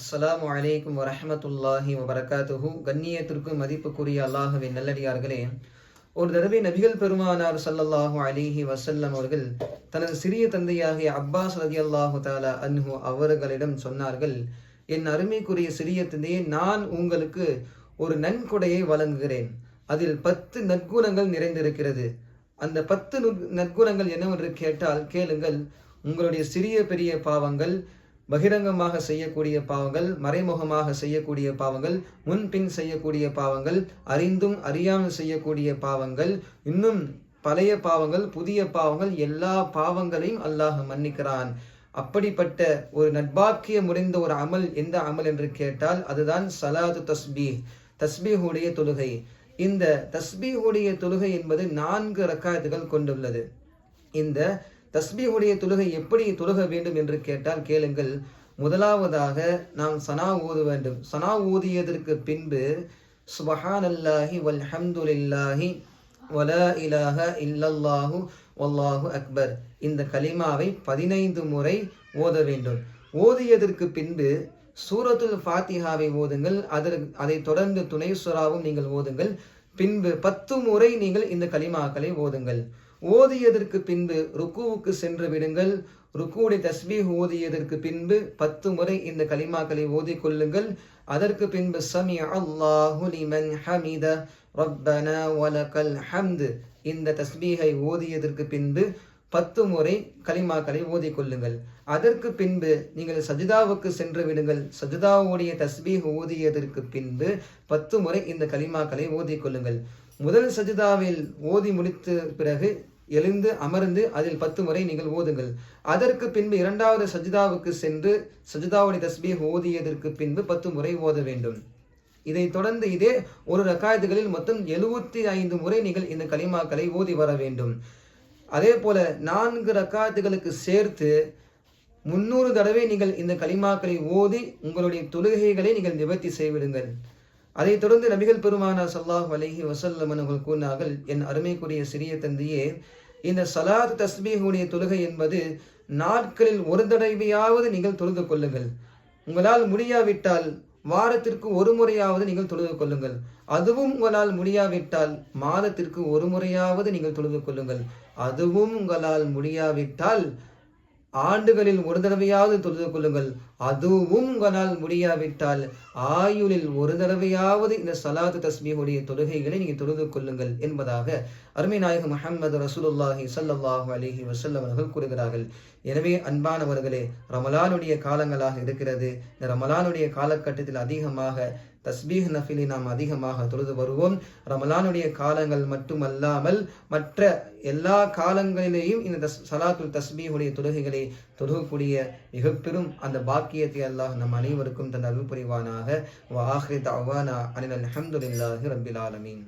அஸ்லாம் வலைக்கும் வரமத்துல்லாஹி வபரகாத்துஹு. கண்ணியத்திற்கும் மதிப்புக்குரிய அல்லாஹுவின் நல்லடியார்களே ஒரு தடவை நபிகள் பெருமானார் சல்லல்லாஹு அலிஹி வசல்லம் அவர்கள் தனது சிறிய தந்தையாகிய அப்பாஸ் ரதியல்லாஹு தாலா அன்ஹு அவர்களிடம் சொன்னார்கள் என் அருமைக்குரிய சிறிய தந்தையை நான் உங்களுக்கு ஒரு நன்கொடையை வழங்குகிறேன். அதில் பத்து நற்குணங்கள் நிறைந்திருக்கிறது. அந்த பத்து நற்குணங்கள் என்னவென்று கேட்டால் கேளுங்கள். உங்களுடைய சிறிய பெரிய பாவங்கள் பகிரங்கமாக செய்யக்கூடிய பாவங்கள் மறைமுகமாக செய்யக்கூடிய பாவங்கள் முன்பின் செய்யக்கூடிய பாவங்கள் அறிந்தும் அறியாமல் செய்யக்கூடிய பாவங்கள் இன்னும் பழைய பாவங்கள் புதிய பாவங்கள் எல்லா பாவங்களையும் அல்லாஹ் மன்னிக்கிறான். அப்படிப்பட்ட ஒரு நட்பாக்கிய முடிந்த ஒரு அமல் எந்த அமல் என்று கேட்டால் அதுதான் சலாது தஸ்பீ தஸ்பீஹுடைய தொழுகை. இந்த தஸ்பீஹுடைய தொழுகை என்பது நான்கு ரக்காயத்துகள் கொண்டுள்ளது. இந்த தஸ்பீஹுடைய தொழுகை எப்படி தொழுக வேண்டும் என்று கேட்டால் கேளுங்கள். முதலாவதாக நாம் சனா ஓத வேண்டும். சனா ஓதியதற்கு பின்பு சுபஹானல்லாஹி வல்ஹம்துலில்லாஹி வலா இலாஹ இல்லல்லாஹு வல்லாஹு அக்பர். இந்த கலிமாவை பதினைந்து முறை ஓத வேண்டும். ஓதியதற்கு பின்பு சூரத்துல் ஃபாத்திஹாவை ஓதுங்கள். அதற்கு அதை தொடர்ந்து துணை சுறாவும் நீங்கள் ஓதுங்கள். பின்பு பத்து முறை நீங்கள் இந்த கலிமாக்களை ஓதுங்கள். ஓதியதற்கு பின்பு ருக்குவுக்கு சென்று விடுங்கள். ருக்குவுடைய தஸ்பீஹ் ஓதியதற்கு பின்பு பத்து முறை இந்த கலிமாக்களை ஓதிக்கொள்ளுங்கள் அதற்கு பின்பு சமி அல்லாஹு லிமன் ஹமித. ரப்பனா வலக்கல் ஹம்து. இந்த தஸ்பீஹை ஓதியதற்கு பின்பு பத்து முறை கலிமாக்களை ஓதிக்கொள்ளுங்கள் அதற்கு பின்பு நீங்கள் சஜிதாவுக்கு சென்று விடுங்கள். சஜிதாவுடைய தஸ்பீஹ் ஓதியதற்கு பின்பு பத்து முறை இந்த கலிமாக்களை ஓதிக்கொள்ளுங்கள் முதல் சஜிதாவில் ஓதி முடித்த பிறகு எழுந்து அமர்ந்து அதில் பத்து முறை நீங்கள் ஓதுங்கள். அதற்கு பின்பு இரண்டாவது சஜிதாவுக்கு சென்று சஜிதாவுடைய தஸ்பீஹ் ஓதியதற்கு பின்பு பத்து முறை ஓத வேண்டும். இதை தொடர்ந்து இதே ஒரு ரக்காயத்துகளில் மொத்தம் எழுபத்தி ஐந்து முறை நீங்கள் இந்த கலிமாக்களை ஓதி வர வேண்டும். அதே போல நான்கு ரக்காயத்துகளுக்கு சேர்த்து முன்னூறு தடவை நீங்கள் இந்த கலிமாக்களை ஓதி உங்களுடைய தொழுகைகளை நீங்கள் நிவர்த்தி செய்விடுங்கள் அதைத் தொடர்ந்து நபிகள் பெருமானா சல்லாஹ் அலஹி வசல்லம் அவர்கள் கூறினார்கள் என் அருமைக்குரிய சிறிய தந்தையே இந்த சலாத் தஸ்மீகுடைய தொழுகை என்பது நாட்களில் ஒரு தடவையாவது நீங்கள் தொழுது கொள்ளுங்கள். உங்களால் முடியாவிட்டால் வாரத்திற்கு ஒரு முறையாவது நீங்கள் தொழுது கொள்ளுங்கள். அதுவும் உங்களால் முடியாவிட்டால் மாதத்திற்கு ஒரு முறையாவது நீங்கள் தொழுது கொள்ளுங்கள். அதுவும் உங்களால் முடியாவிட்டால் ஆண்டுகளில் ஒரு தடவையாவது தொழுது கொள்ளுங்கள். அதுவும் உங்களால் முடியாவிட்டால் ஆயுளில் ஒரு தடவையாவது இந்த சலாத்து தஸ்மியுடைய தொழுகைகளை நீங்கள் தொழுது கொள்ளுங்கள் என்பதாக அருமை நாயகம் முஹம்மது ரசூலுல்லாஹி ஸல்லல்லாஹு அலிஹி வசல்லம் அவர்கள் கூறுகிறார்கள். எனவே அன்பானவர்களே ரமலானுடைய காலங்களாக இருக்கிறது. இந்த ரமலானுடைய காலகட்டத்தில் அதிகமாக தஸ்பீஹ் நஃபிலை நாம் அதிகமாக தொழுது வருவோம். ரமலானுடைய காலங்கள் மட்டுமல்லாமல் மற்ற எல்லா காலங்களிலேயும் இந்த தஸ் சலாத்துல் தஸ்பீஹுடைய தொழுகைகளை தொழுகக்கூடிய மிக பெரும் அந்த பாக்கியத்தை அல்லாஹ் நம் அனைவருக்கும் தன் அருள் புரிவானாக வ ஆஹிரி அனில் அல்ஹம்துலில்லாஹி ரப்பில் ஆலமீன்.